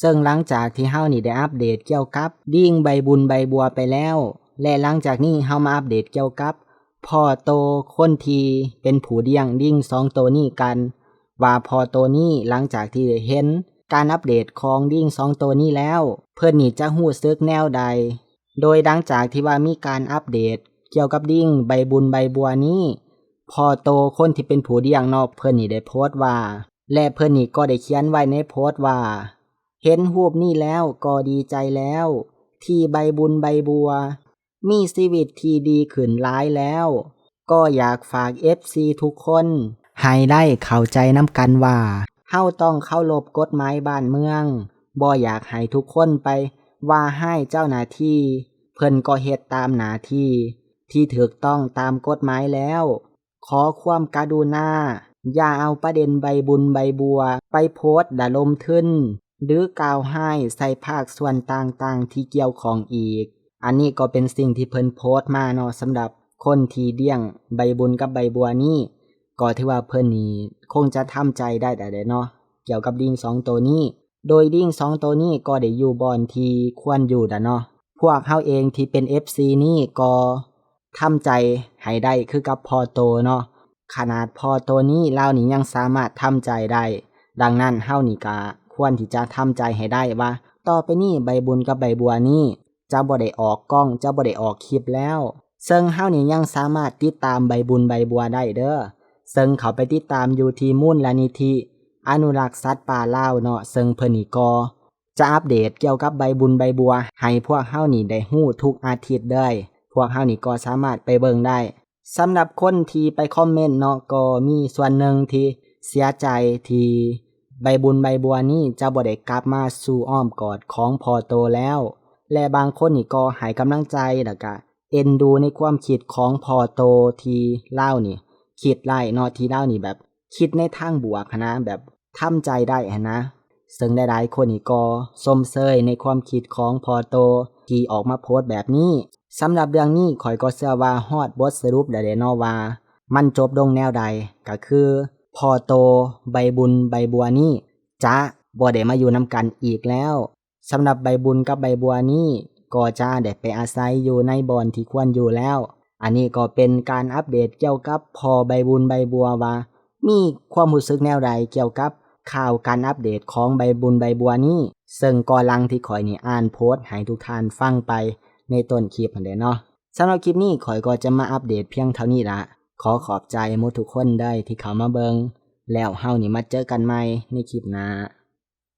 ซึ่งหลังจากที่เฮานี่ได้อัปเดตเกี่ยวกับ ดิ้งใบบุญใบบัวไปแล้ว และหลังจากนี้เฮามาอัปเดตเกี่ยวกับพ่อโตคนทีเป็นผู้เลี้ยงดิ้งสองตัวนี้กัน ว่าพอตัวนี้หลังจากที่เห็น การอัปเดตของดิ้งสองตัวนี้แล้ว เพื่อนนี่จะหู้ซึกแนวใด โดยดังจากที่ว่ามีการอัปเดต เกี่ยวกับดิ้งใบบุญใบบัวนี้พอโตคนที่เป็นผู้เลี้ยงนอกเพื่อนนี่ได้โพสต์ว่า และเพื่อนนี่ก็ได้เขียนไว้ในโพสต์ว่า เห็นรูปนี้แล้วก็ดีใจแล้ว ที่ใบบุญใบบัว มีชีวิตที่ดีขึ้นหลายแล้ว ก็อยากฝาก FC ทุกคน ให้ได้เข้าใจน้ำกันว่าเฮาต้องเคารพกฎหมายบ้านเมืองบ่อยากให้ทุกคนไป ว่าให้เจ้าหน้าที่ เพิ่นก็เฮ็ดตามหน้าที่ ที่ถูกต้องตามกฎหมายแล้ว ขอความกรุณาอย่าเอาประเด็นใบบุญใบบัว ไปโพสต์ด่าลมทึน หรือกล่าวให้ใส่ภาคส่วนต่างๆ ที่เกี่ยวของอีก อันนี้ก็เป็นสิ่งที่เพิ่นโพสต์มาเนาะสำหรับคนที่เลี้ยงใบบุญกับใบบัวนี่ก็ถือว่าเพิ่นนี่คงจะทำใจได้แต่เนาะเกี่ยวกับดิ้งสองตัวนี้ โดยดิ้งสองตัวนี้ก็ได้อยู่บอนที่ควรอยู่ดะเนาะพวกเฮาเองที่เป็น FC นี่ก็ทำใจให้ได้คือกับพอโตเนาะขนาดพอโตนี้เล่านี่ยังสามารถทำใจได้ ดังนั้นเฮานี่ก็ ควรที่จะทำใจให้ได้ว่า ต่อไปนี้ใบบุญกับใบบัวนี่จะบ่ได้ออกกล้องจะบ่ได้ออกคลิปแล้ว ซึ่งเฮานี่ยังสามารถติดตามใบบุญใบบัวได้เด้อซึ่งเขาไปติดตามอยู่ที่มูลละนิธิอนุรักษ์สัตว์ป่าเลาเนาะซึ่งเพิ่นนี่ก็จะอัปเดตเกี่ยวกับใบบุญใบบัว ให้พวกเฮานี่ได้ฮู้ทุกอาทิตย์เด้ พวกเฮานี่ก็สามารถไปเบิ่งได้สำหรับคนที่ไปคอมเมนต์เนาะก็มีส่วนหนึ่งที่เสียใจที่ ใบบุญใบบัวนี่จะบ่ได้กลับมาสู่อ้อมกอดของพอโตแล้ว และบางคนนี่ก็ให้กำลังใจแล้วก็เอ็นดูในความคิดของพอโตทีเล่านี่คิดไล่นาะที่เล่านี่แบบ คิดในทางบวกนะแบบทำใจได้นะ ซึ่งหลายๆคนนี่ก็สมเซยในความคิดของพอโต ที่ออกมาโพสต์แบบนี้สำหรับเรื่องนี้ข่อยก็เชื่อว่าฮอดบทสรุปได้แล้วเนาะว่า มันจบลงแนวใดก็คือ พอโตใบบุญใบบัวนี่จะบ่ได้มาอยู่นำกันอีกแล้วสำหรับใบบุญกับใบบัวนี่ก็จะได้ไปอาศัยอยู่ในบ่อนที่ควรอยู่แล้ว อันนี้ก็เป็นการอัปเดตเกี่ยวกับพอใบบุญใบบัวว่ามีความรู้สึกแนวใดเกี่ยวกับข่าวการอัปเดตของใบบุญใบบัวนี้ซึ่งก่อลังที่ข่อยนี่อ่านโพสต์ให้ทุกท่านฟังไปในต้นคลิปนั่นแหละเนาะสำหรับคลิปนี้ข่อยก็จะมาอัปเดตเพียงเท่านี้ละ ขอขอบใจมุทุกคนได้ที่เขามาเบิงแล้วเฮานี่มาเจอกันใหม่ในคลิปหน้า